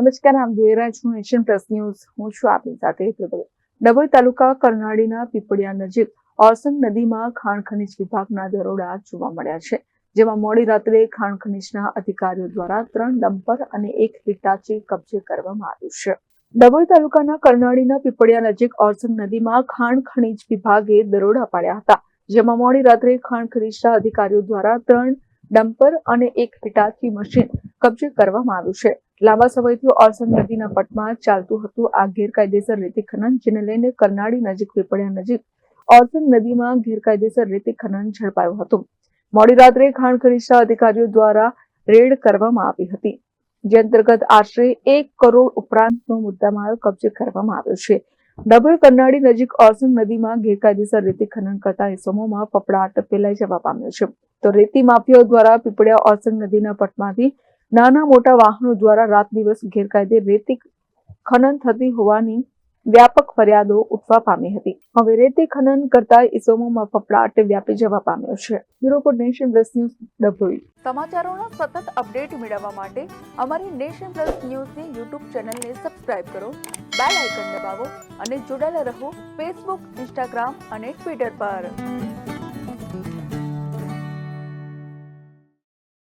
નમસ્કાર, આમ જોઈ રહ્યા છું એશિયન પ્લસ ન્યૂઝ. હું છું આપની સાથે ડભોઈ તાલુકા કરનાળીના પીપળિયા નજીક ઓરસંગ નદીમાં ખાણ ખનીજ વિભાગના દરોડા જોવા મળ્યા છે, જેમાં મોડી રાત્રે ખાણ ખનીજના અધિકારીઓ દ્વારા ત્રણ ડમ્પર અને એક હિટાચી કબજે કરવામાં આવ્યું છે. ડભોઈ તાલુકાના કરનાળીના પીપળિયા નજીક ઓરસંગ નદીમાં ખાણ ખનીજ વિભાગે દરોડા પાડ્યા હતા, જેમાં મોડી રાત્રે ખાણ ખનીજના અધિકારીઓ દ્વારા ત્રણ ડમ્પર અને એક હિટાચી મશીન કબજે કરવામાં આવ્યું છે. લાંબા સમયથી ઓરસંગ નદીના પટમાં ચાલતું હતું આ ગેરકાયદેસર રેતી ખનન, જેને લઈને કરનાળી નજીક પીપળિયા નજીક ઓરસંગ નદીમાં ગેરકાયદેસર રેતી ખનન ઝડપાયું હતું. મોડી રાત્રે ખાણ ખનીજના અધિકારીઓ દ્વારા રેડ કરવામાં આવી હતી. જે અંતર્ગત આશરે એક કરોડ ઉપરાંતનો મુદ્દામાલ કબજે કરવામાં આવ્યો છે. ડભોઈ કરનાળી નજીક ઓરસંગ નદીમાં ગેરકાયદેસર રેતી ખનન કરતા ઇસમોમાં ફફડાટ ફેલાઈ જવા પામ્યો છે. તો રેતી માફિયાઓ દ્વારા પીપળિયા ઓરસંગ નદીના પટમાંથી નાના મોટા વાહનો દ્વારા રાત દિવસ ગેરકાયદે રેતી ખનન થતી હોવાની વ્યાપક ફરિયાદો ઉઠવા પામી હતી. હવે રેતી ખનન કરતા ઇસમોમાં ફફડાટ વ્યાપી જવા પામ્યો છે. Bureau Nation Plus news Dabhoi. સમાચારોના સતત અપડેટ મેળવવા માટે અમારી નેશન પ્લસ ન્યૂઝની યુટ્યુબ ચેનલને સબસ્ક્રાઇબ કરો, બેલ આઇકન દબાવો અને જોડાયેલા રહો ફેસબુક, ઇન્સ્ટાગ્રામ અને ટ્વિટર પર.